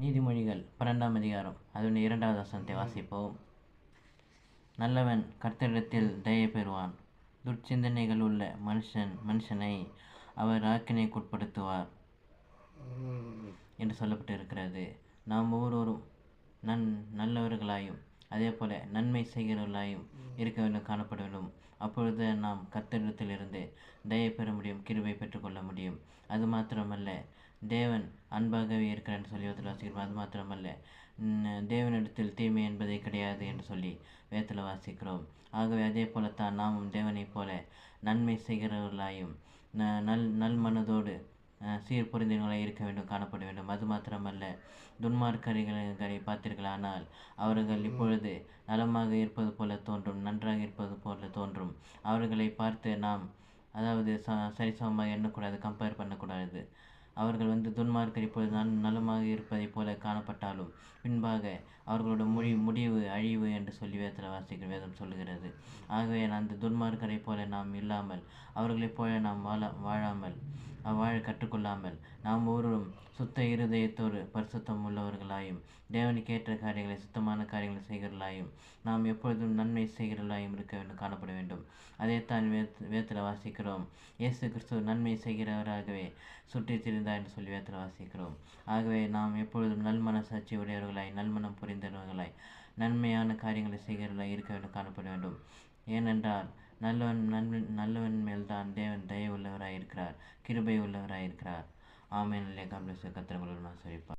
நீதிமொழிகள் பன்னெண்டாம் அதிகாரம். அதனுடைய இரண்டாவது வசனத்தை வாசிப்போம். நல்லவன் கர்த்தரிடத்தில் தயை பெறுவான். துர்ச்சிந்தனைகள் உள்ள மனுஷன் மனுஷனை அவர் ஆக்கினைக்குட்படுத்துவார். என்று சொல்லப்பட்டு இருக்கிறது நாம் ஒவ்வொருவரும் நன் நல்லவர்களாயும் அதே போல நன்மை செய்கிறவர்களாயும் இருக்க வேண்டும் காணப்பட வேண்டும். அப்பொழுது நாம் கத்தரிடத்திலிருந்து தயை பெற முடியும் கிருபை பெற்றுக்கொள்ள முடியும். அது மாத்திரமல்ல தேவன் அன்பாகவே இருக்கிறார் சொல்லி வேதத்தில் வாசிக்கிறோம். அது மாத்திரமல்ல. தேவனிடத்தில் தீமை என்பதே கிடையாது என்று சொல்லி வேதத்தில் வாசிக்கிறோம். ஆகவே அதே போலத்தான் நாமும் தேவனைப் போல நன்மை செய்கிறவர்களாயும் ந- நல் நல் மனதோடு சீர் பொருந்தினவர்களாய் இருக்க வேண்டும் காணப்பட வேண்டும். அது மாத்திரமல்ல. துன்மார்க்கரிகளை பார்த்தீர்களானால் அவர்கள் இப்பொழுது நலமாக இருப்பது போல தோன்றும் நன்றாக இருப்பது போல தோன்றும். அவர்களை பார்த்து நாம் அதாவது ச சரிசமமாக எண்ணக்கூடாது கம்பேர் பண்ணக்கூடாது. அவர்கள் வந்து துன்மார்க்கர் இப்பொழுது நல் நலமாக இருப்பதைப் போல காணப்பட்டாலும் பின்பாக அவர்களோட மொழி முடிவு அழிவு என்று சொல்லி வேதத்தில் வாசிக்கிற வேதம் சொல்லுகிறது. ஆகவே அந்த துன்மார்க்கரை போல நாம் இல்லாமல் அவர்களைப் போல நாம் வாழ வாழாமல் வாழ கற்றுக்கொள்ளாமல் நாம் ஒருவரும் சுத்த இருதயத்தோடு பரிசுத்தம் உள்ளவர்களாயும் தேவனுக்கு ஏற்ற காரியங்களை சுத்தமான காரியங்களை செய்கிறவர்களாயும் நாம் எப்பொழுதும் நன்மை செய்கிறவர்களாயும் இருக்க வேண்டும் காணப்பட வேண்டும். அதைத்தான் வேத் வேத்தில் வாசிக்கிறோம். இயேசு கிறிஸ்துவ நன்மை செய்கிறவராகவே சுற்றித் திரிந்தார் என்று சொல்லி வேத்தில் வாசிக்கிறோம் ஆகவே நாம் எப்பொழுதும் நல்மனசாட்சி உடையவர்களாய் நல்மனம் புரிந்தவர்களாய் நன்மையான காரியங்களை செய்கிறவர்களாய் இருக்க வேண்டும் காணப்பட வேண்டும். ஏனென்றால் நல்லவன் நன்மை நல்லவன் மேல்தான் தேவன் தயை உள்ளவராக இருக்கிறார் கிருபை உள்ளவராக இருக்கிறார் ஆமேன் கத்திரங்களுடன் சொல்லிப்பார்